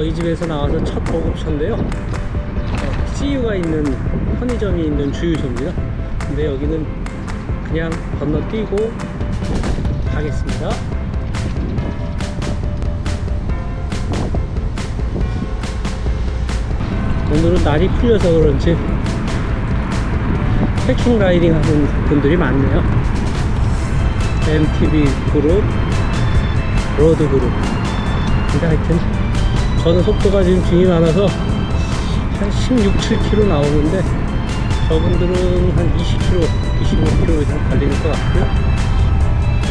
저희 집에서 나와서 첫 보급처인데요. 어, CU가 있는 편의점이 있는 주유소입니다. 근데 여기는 그냥 건너뛰고 가겠습니다. 오늘은 날이 풀려서 그런지 트레킹 라이딩 하는 분들이 많네요. MTB 그룹, 로드 그룹. 근데 하여튼 저는 속도가 지금 빙이 많아서 한 16, 7km 나오는데 저분들은 한 20km, 25km 이상 달리는 것 같고요.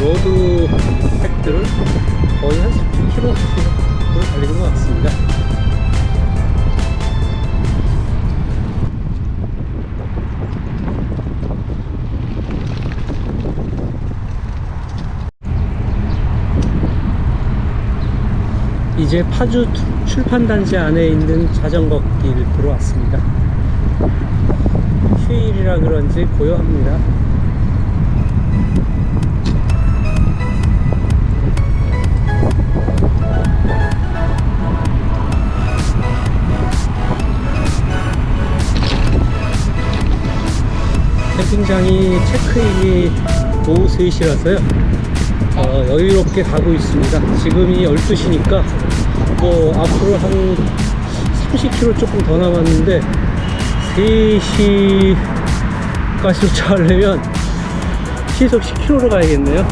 로드 팩들은 이제 파주 투- 출판단지 안에 있는 자전거 길 들어왔습니다. 휴일이라 그런지 고요합니다. 캠핑장이 체크인이 오후 3시라서요. 어, 여유롭게 가고 있습니다. 지금이 12시니까 뭐 앞으로 한 30km 조금 더 남았는데 3시까지 도착하려면 시속 10km로 가야겠네요.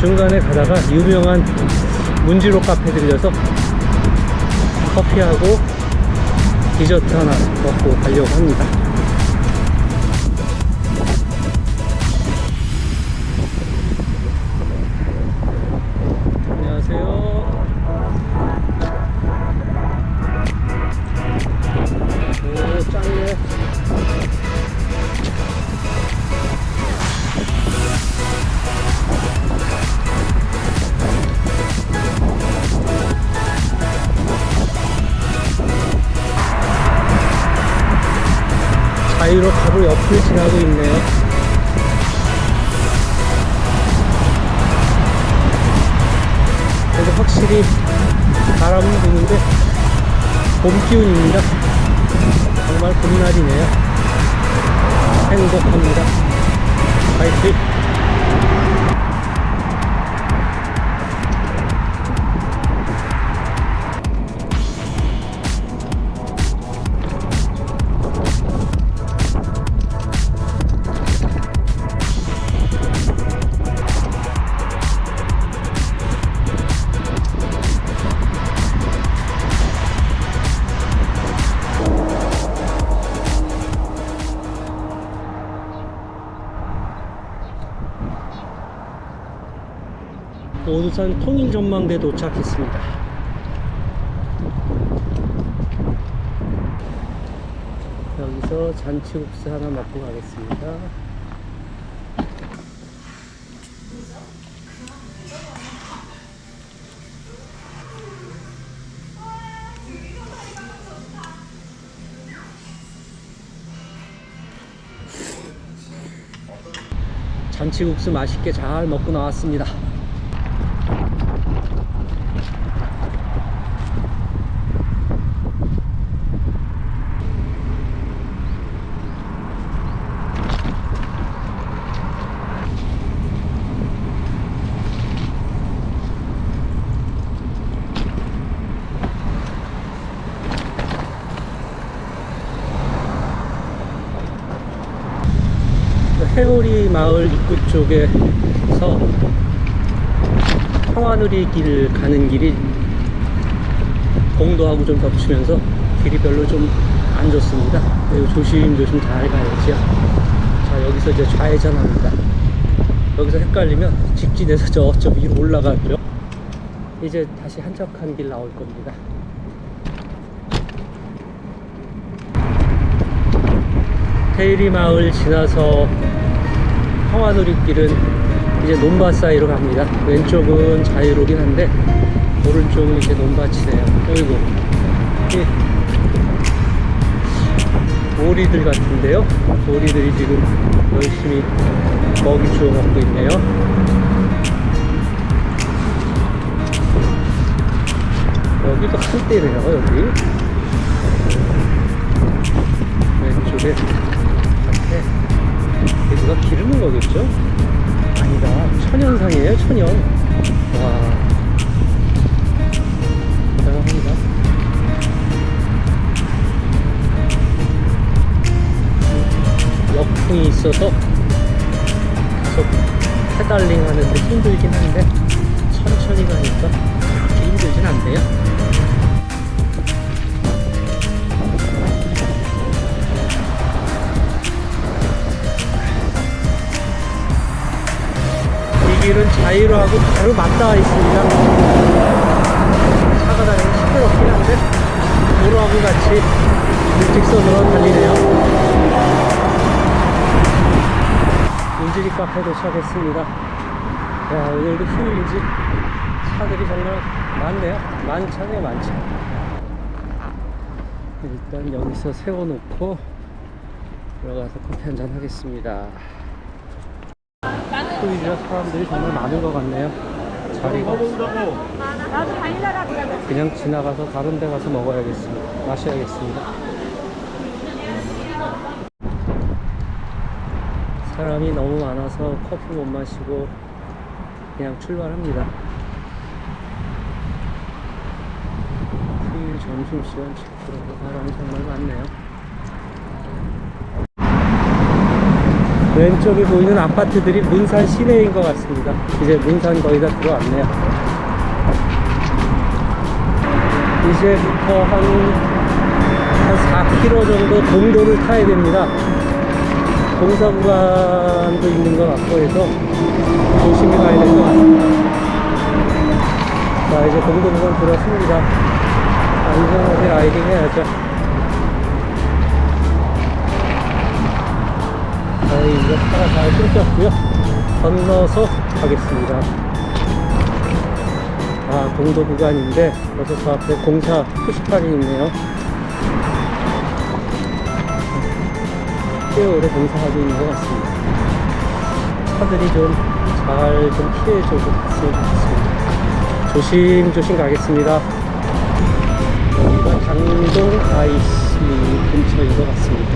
중간에 가다가 유명한 문지로 카페 들려서 커피하고 디저트 하나 먹고 가려고 합니다. 자유로 바로 옆을 지나고 있네요. 그래도 확실히 바람은 부는데 봄 기운입니다. 정말 봄날이네요. 행복합니다. 파이팅! 오두산 통일전망대 도착했습니다. 여기서 잔치국수 하나 먹고 가겠습니다. 잔치국수 맛있게 잘 먹고 나왔습니다. 해오리 마을 입구 쪽에서 평화누리 길 가는 길이 공도하고 좀 겹치면서 길이 별로 좀 안 좋습니다. 조심조심 잘 가야지요. 자, 여기서 이제 좌회전합니다. 여기서 헷갈리면 직진해서 저저 위로 올라가고요. 이제 다시 한적한 길 나올 겁니다. 테이리 마을 지나서 평화누리길은 이제 논밭 사이로 갑니다. 왼쪽은 자유로긴 한데 오른쪽은 이제 논밭이네요. 어이구 이 오리들 같은데요. 오리들이 지금 열심히 먹이 주워 먹고 있네요. 여기도 한대래요 여기 왼쪽에 누가 기르는 거겠죠? 아니다. 천연상이에요 천연. 와. 대단합니다. 역풍이 있어서 계속 페달링 하는데 힘들긴 한데 천천히 가니까 그렇게 힘들진 않네요 길은 자유로하고 바로 맞닿아 있습니다. 차가 다니기 시끄럽긴 한데 도로하고 같이 일직선으로 달리네요. 운지리 카페 도착했습니다. 야 오늘도 휴일인지? 차들이 정말 많네요. 차네요 많죠 일단 여기서 세워놓고 들어가서 커피 한 잔 하겠습니다 휴일이라 사람들이 정말 많은 것 같네요. 자리가. 없어 그냥 지나가서 다른 데 가서 먹어야겠습니다. 마셔야겠습니다. 사람이 너무 많아서 커피 못 마시고 그냥 출발합니다. 휴일 점심시간 직후라고 사람이 정말 많네요 왼쪽에 보이는 아파트들이 문산 시내인 것 같습니다 이제 문산 거의 다 들어왔네요 이제부터 한, 한 4km 정도 동도를 타야 됩니다 공사 구간도 있는 것 같고 해서 조심히 가야 될 것 같습니다. 자, 이제 공도 구간 들었습니다. 안전하게 라이딩 해야죠. 저희 이제 차가 잘 끊겼고요. 건너서 가겠습니다. 아, 공도 구간인데, 여기서 저 앞에 공사 표시판이 있네요. 꽤 오래 공사하고 있는 것 같습니다. 차들이 좀 잘좀 피해줘도 갔으면 좋겠습니다. 조심조심 가겠습니다. 여기가 장동 IC 근처인 것 같습니다.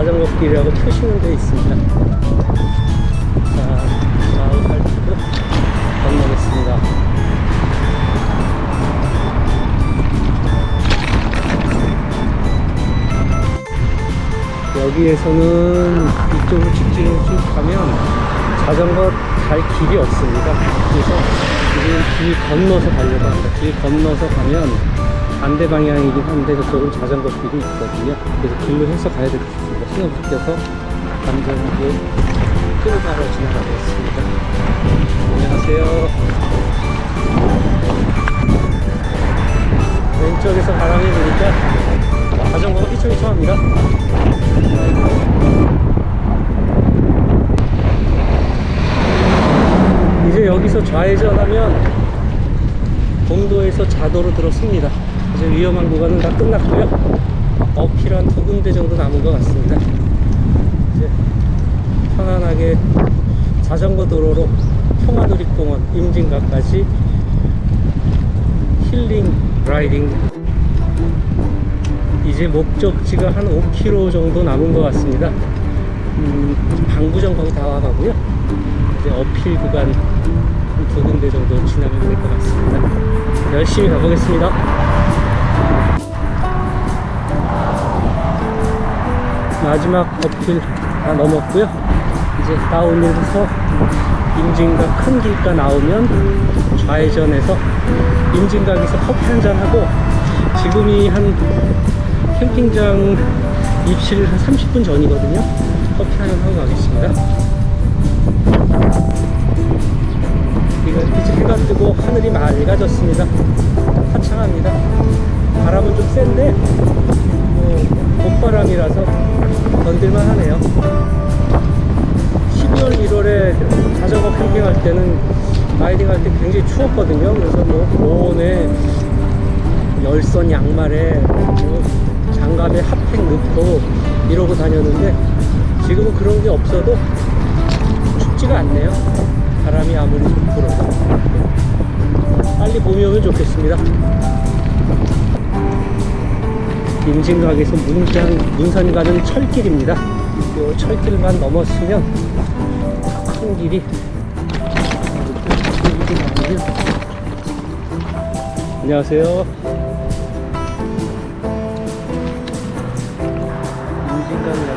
자전거 길이라고 표시는 데 있습니다. 자, 좌우 살피고 건너겠습니다. 여기에서는 이쪽으로 직진으로 쭉 가면 자전거 갈 길이 없습니다. 그래서 지금 길 건너서 가려고 합니다. 길 건너서 가면 반대 방향이긴 한데 저쪽은 자전거 길이 있거든요. 그래서 길로 해서 가야 되겠습니다. 신호 바뀌어서 안전하게 끌어가러 지나가겠습니다. 안녕하세요. 왼쪽에서 바람이 부니까 자전거가 휘청휘청합니다. 좌회전하면 공도에서 자도로 들어섭니다. 이제 위험한 구간은 다 끝났고요. 어필 한두 군데 정도 남은 것 같습니다. 이제 편안하게 자전거 도로로 평화누리공원 임진각까지 힐링 라이딩 이제 목적지가 한 5km 정도 남은 것 같습니다. 음, 방구정 거의 다 와가고요. 이제 어필 구간 한 두 군데 정도 지나면 될 것 같습니다. 열심히 가보겠습니다. 마지막 어필 다 넘었고요. 이제 다운로드서 임진각 큰 길가 나오면 좌회전해서 임진각에서 커피 한잔 하고 지금이 한 캠핑장 입실 한 30분 전이거든요. 커피 한잔 하고 가겠습니다. 이거 이제 해가 뜨고 하늘이 맑아졌습니다. 화창합니다. 바람은 좀 센데 뭐 봄바람이라서 건들만 하네요. 12월, 1월에 자전거 캠핑할 때는 라이딩 할 때 굉장히 추웠거든요. 그래서 뭐 보온에 열선 양말에 뭐 장갑에 핫팩 넣고 이러고 다녔는데 지금은 그런 게 없어도 춥지가 않네요. 바람이 아무리 좀 불어도. 빨리 봄이 오면 좋겠습니다. 임진각에서 문산, 문산 가는 철길입니다. 이 철길만 넘었으면 큰 길이 안녕하세요. 임진각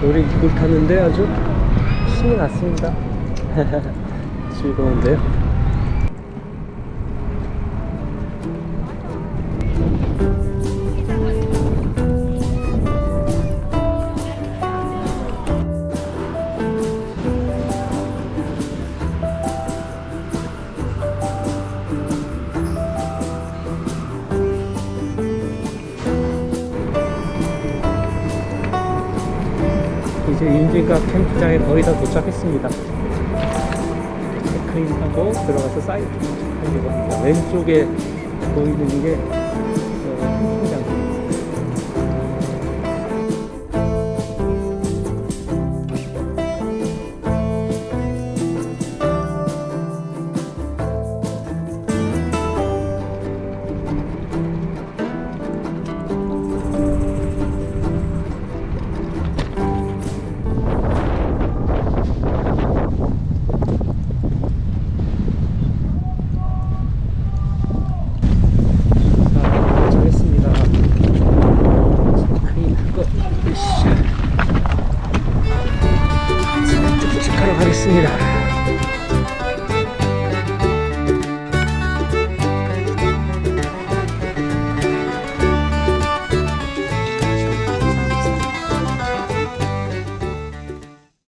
놀이기구 타는데 아주 신이 났습니다. 즐거운데요. 이제 임진각 캠프장에 거의 다 도착했습니다. 체크인하고 들어가서 사이트 하는 겁니다. 왼쪽에 보이는 게